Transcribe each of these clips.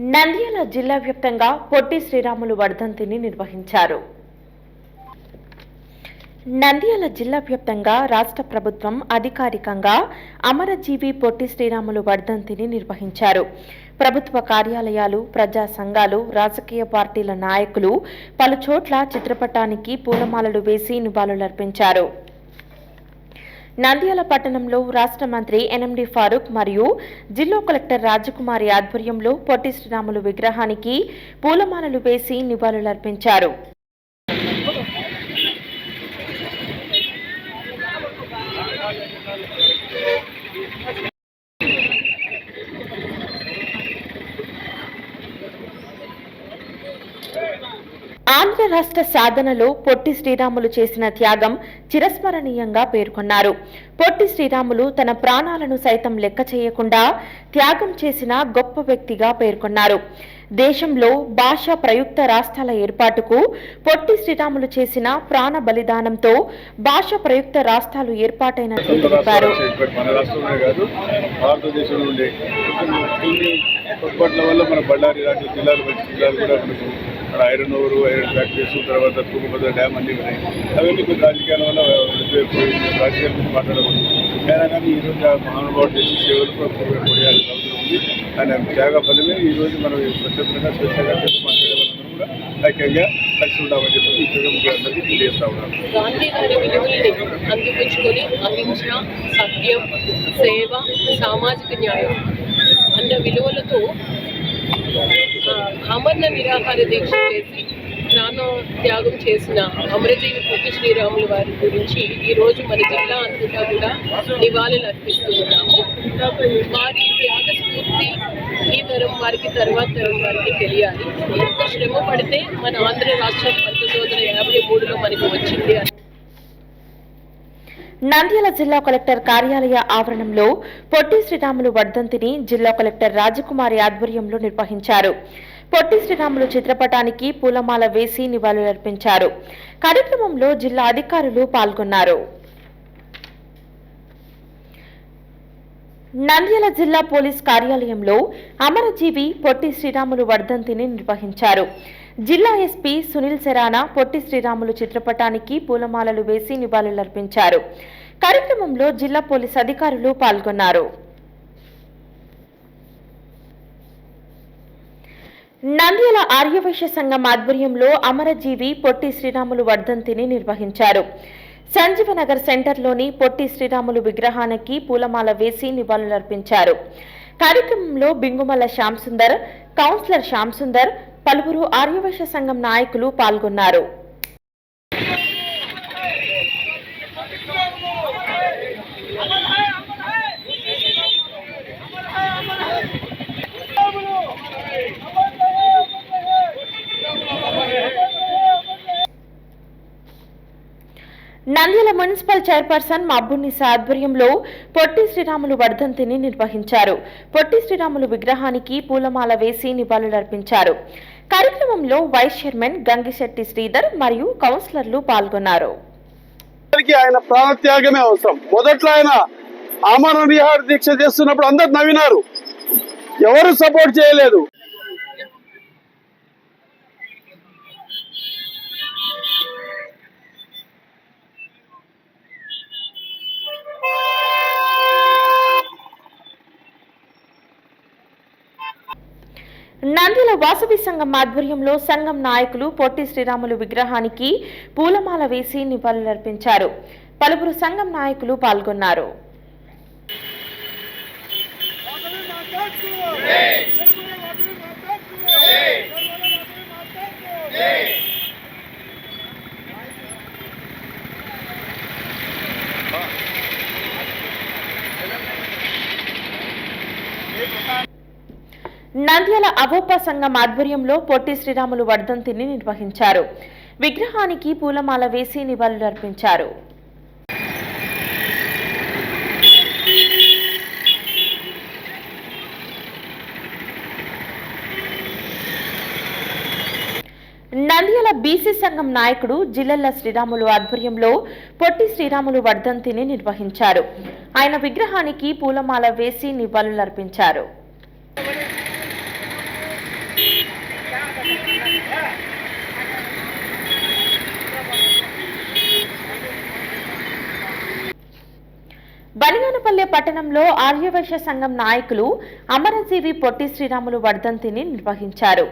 నంద్యాల జిల్లా వ్యాప్తంగా పొట్టి శ్రీరాములు వర్ధంతిని నిర్వహించారు. నంద్యాల జిల్లా వ్యాప్తంగా రాష్ట్ర ప్రభుత్వం అధికారికంగా అమరజీవి పొట్టి శ్రీరాములు వర్ధంతిని నిర్వహించారు. ప్రభుత్వ కార్యాలయాలు ప్రజా సంఘాలు రాజకీయ పార్టీల నాయకులు పలుచోట్ల చిత్రపటానికి పూలమాలలు వేసి నివాళులర్పించారు. నంద్యాల పట్టణంలో రాష్ట్ర మంత్రి ఎన్ఎండి ఫారూక్ మరియు జిల్లా కలెక్టర్ రాజకుమారి ఆధ్వర్యంలో పొట్టి శ్రీరాములు విగ్రహానికి పూలమాలలు వేసి నివాళులర్పించారు ఆంధ్ర రాష్ట్ర సాధనలో పొట్టి శ్రీరాములు చేసిన త్యాగం చిరస్మరణీయంగా పేర్కొన్నారు. పొట్టి శ్రీరాములు తన ప్రాణాలను సైతం లెక్క చేయకుండా త్యాగం చేసిన గొప్ప వ్యక్తిగా పేర్కొన్నారు. దేశంలో భాష ప్రయుక్త రాష్ట్రాల ఏర్పాటుకు పొట్టి శ్రీరాములు చేసిన ప్రాణ బలిదానంతో భాష ప్రయుక్త రాష్ట్రాలు ఏర్పాటైనట్లు తెలిపారు వల్ల మన బళ్ళారి జిల్లాలు జిల్లాలు కూడా అక్కడ ఐరన్ ఓవర్ ఐరన్ ఫ్యాక్టరీస్ తర్వాత తుంగభద్ర డ్యామ్ అన్నీ ఉన్నాయి. అవన్నీ కొన్ని రాజకీయాల వల్ల రాజకీయాల గురించి మాట్లాడకూడదు. అయినా కానీ ఈరోజు ఆ మహానుభావుడు చేసి సేవలకు కొనియాల్సిన అవసరం ఉంది. ఆయన త్యాగ ఫలమే ఈరోజు మనం స్వచ్ఛందంగా స్వచ్ఛంగా చెప్పి మాట్లాడే కూడా ఐక్యంగా కలిసి ఉండామని చెప్పి ఈ ప్రజలు అందరికీ తెలియజేస్తా ఉన్నాను. గాంధీ గారి విలువల్ని అందిపుచ్చుకొని అహింస సత్యం సేవ సామాజిక న్యాయం అన్న విలువలతో ఆ, అమరణ నిరాహార దీక్ష చేసి ప్రాణ త్యాగం చేసిన అమరజీవి పొట్టి శ్రీరాములు వారి గురించి ఈరోజు మన జిల్లా అంతటా కూడా నివాళులు అర్పిస్తూ ఉన్నాము. వారి త్యాగ స్ఫూర్తి ఈ తరం వారికి తర్వాత తరం వారికి తెలియాలి. ఎంత శ్రమ పడితే మన ఆంధ్ర రాష్ట్రం పంతొమ్మిది వందల యాభై మూడులో మనకు వచ్చింది అని నంద్యాల జిల్లా కలెక్టర్ కార్యాలయ ఆవరణంలో పొట్టి శ్రీరాములు వర్ధంతిని జిల్లా కలెక్టర్ రాజకుమారి ఆధ్వర్యంలో నిర్వహించారు. పొట్టి శ్రీరాములు చిత్రపటానికి పూలమాల వేసి నివాళులర్పించారు. కార్యక్రమంలో జిల్లా అధికారులు పాల్గొన్నారు. నంద్యాల జిల్లా పోలీస్ కార్యాలయంలో అమరజీవి పొట్టి శ్రీరాములు వర్ధంతిని నిర్వహించారు. జిల్లా ఎస్పీ సునీల్ సెరానా పొట్టి శ్రీరాములు చిత్రపటానికి పూలమాలలు వేసి నివాళులర్పించారు. కార్యక్రమంలో జిల్లా పోలీస్ అధికారులు పాల్గొన్నారు. నంద్యాల ఆర్యవైశ్య సంఘం ఆధ్వర్యంలో అమరజీవి పొట్టి శ్రీరాములు వర్ధంతిని నిర్వహించారు. సంజీవనగర్ సెంటర్లోని పొట్టి శ్రీరాములు విగ్రహానికి పూలమాల వేసి నివాళులర్పించారు. కార్యక్రమంలో బింగుమల శ్యామ్ సుందర్ కౌన్సిలర్ శ్యామ్ సుందర్ పలువురు ఆర్యవైశ్య సంఘం నాయకులు పాల్గొన్నారు. మున్సిపల్ చైర్పర్సన్ మబ్బునిసా ఆధ్వర్యంలో పొట్టి శ్రీరాములు వర్ధంతిని నిర్వహించారు. పొట్టి శ్రీరాములు విగ్రహానికి పూలమాల వేసి నివాళులర్పించారు. కార్యక్రమంలో వైస్ చైర్మన్ గంగిశెట్టి శ్రీధర్ మరియు కౌన్సిలర్లు పాల్గొన్నారు. ఆయన ప్రాణత్యాగమే అవసరం. మొదట్లో ఆయన ఆమరణ విహార దీక్ష చేస్తున్నప్పుడు అందరు నవ్వినారు. ఎవరు సపోర్ట్ చేయలేదు. నంద్యాల వాసవి సంఘం ఆధ్వర్యంలో సంఘం నాయకులు పొట్టి శ్రీరాములు విగ్రహానికి పూలమాల వేసి నివాళులర్పించారు. పలువురు సంఘం నాయకులు పాల్గొన్నారు. నంద్యాల అవోపా సంఘం ఆధ్వర్యంలో పొట్టి శ్రీరాములు వర్ధంతిని నిర్వహించారు. విగ్రహానికి పూలమాల వేసి నివాళులర్పించారు. నంద్యాల బీసీ సంఘం నాయకుడు జిల్లెల్ల శ్రీరాములు ఆధ్వర్యంలో పొట్టి శ్రీరాములు వర్ధంతిని నిర్వహించారు. ఆయన విగ్రహానికి పూలమాల వేసి నివాళులర్పించారు. బలిగానపల్లె పట్టణంలో ఆర్యవైశ్య సంఘం నాయకులు అమరజీవి పొట్టి శ్రీరాములు వర్ధంతిని నిర్వహించారు.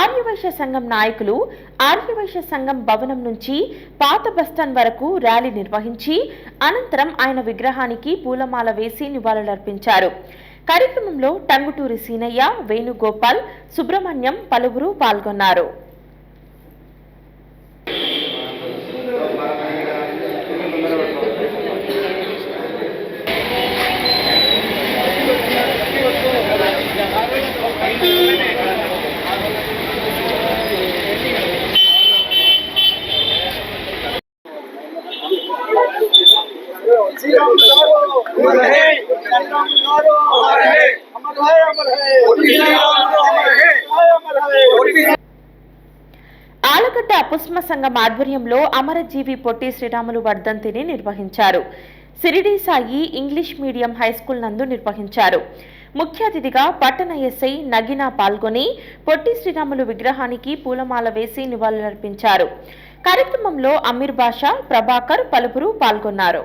ఆర్యవైశ్య సంఘం నాయకులు ఆర్యవైశ్య సంఘం భవనం నుంచి పాత బస్టాండ్ వరకు ర్యాలీ నిర్వహించి అనంతరం ఆయన విగ్రహానికి పూలమాల వేసి నివాళులర్పించారు. కార్యక్రమంలో టంగుటూరి సీనయ్య వేణుగోపాల్ సుబ్రహ్మణ్యం పలువురు పాల్గొన్నారు. ఆలకట్ట అపుష్మ సంఘం ఆధ్వర్యంలో అమరజీవి పొట్టి శ్రీరాములు వర్ధంతిని నిర్వహించారు. Shirdi Sai English medium high school నందు నిర్వహించారు. ముఖ్య అతిథిగా పట్టణ ఎస్ఐ నగినా పాల్గొని పొట్టి శ్రీరాములు విగ్రహానికి పూలమాల వేసి నివాళులర్పించారు. కార్యక్రమంలో అమీర్ బాషా ప్రభాకర్ పలువురు పాల్గొన్నారు.